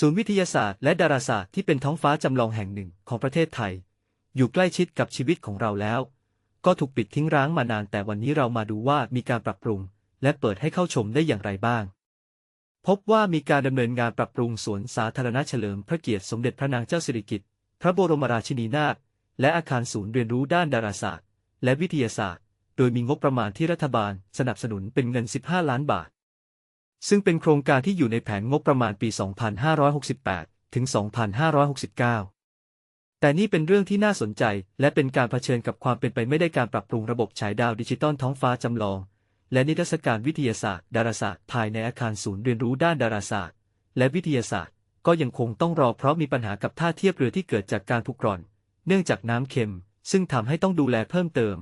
ศูนย์วิทยาศาสตร์และดาราศาสตร์ที่เป็นท้องฟ้าจำลองแห่งหนึ่งของประเทศไทย อยู่ใกล้ชิดกับชีวิตของเราแล้ว ก็ถูกปิดทิ้งร้างมานานแต่วันนี้เรามาดูว่ามีการปรับปรุง และเปิดให้เข้าชมได้อย่างไรบ้าง พบว่ามีการดำเนินงานปรับปรุงสวนสาธารณะเฉลิมพระเกียรติสมเด็จพระนางเจ้าสิริกิติ์พระบรมราชินีนาถและอาคารศูนย์เรียนรู้ด้านดาราศาสตร์ และวิทยาศาสตร์ โดยมีงบประมาณที่รัฐบาลสนับสนุนเป็นเงิน 15 ล้านบาท ซึ่งเป็นโครงการที่อยู่ในแผนงบประมาณปี 2568 ถึง 2569 แต่นี่เป็นเรื่องที่น่าสนใจ และเป็นการเผชิญกับความเป็นไปไม่ได้การปรับปรุงระบบฉายดาวดิจิตอลท้องฟ้าจำลอง และนิทรรศการวิทยาศาสตร์ ดาราศาสตร์ภายในอาคารศูนย์เรียนรู้ด้านดาราศาสตร์ และวิทยาศาสตร์ ก็ยังคงต้องรอเพราะมีปัญหากับท่าเทียบเรือที่เกิดจากการผุกร่อน เนื่องจากน้ำเค็ม ซึ่งทำให้ต้องดูแลเพิ่มเติม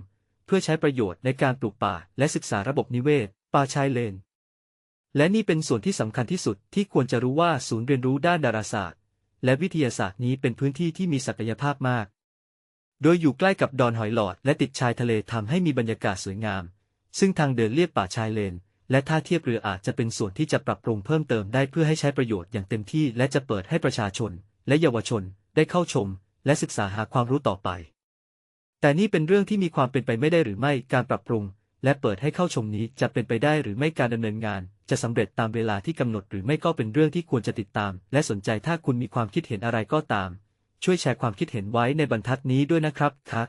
เพื่อใช้ประโยชน์ในการปลูกป่าและศึกษาระบบนิเวศ ป่าชายเลน และนี่เป็นส่วนที่สำคัญที่สุดที่ควรจะรู้ว่าศูนย์เรียนรู้ด้านดาราศาสตร์ และวิทยาศาสตร์นี้เป็นพื้นที่ที่มีศักยภาพมาก โดยอยู่ใกล้กับดอนหอยหลอดและติดชายทะเลทำให้มีบรรยากาศสวยงาม ซึ่งทางเดินเลียบป่าชายเลน และท่าเทียบเรืออาจจะเป็นส่วนที่จะปรับปรุงเพิ่มเติมได้เพื่อให้ใช้ประโยชน์อย่างเต็มที่และจะเปิดให้ประชาชน และเยาวชน ได้เข้าชม และศึกษาหาความรู้ต่อไป แต่นี่เป็นเรื่องที่มีความเป็นไปไม่ได้หรือไม่การปรับปรุง และเปิดให้เข้าชมนี้จะเป็นไปได้หรือไม่การดำเนินงาน จะสำเร็จตามเวลาที่กำหนดหรือไม่ก็เป็นเรื่องที่ควรจะติดตาม และสนใจถ้าคุณมีความคิดเห็นอะไรก็ตาม ช่วยแชร์ความคิดเห็นไว้ในบรรทัดนี้ด้วยนะครับคัก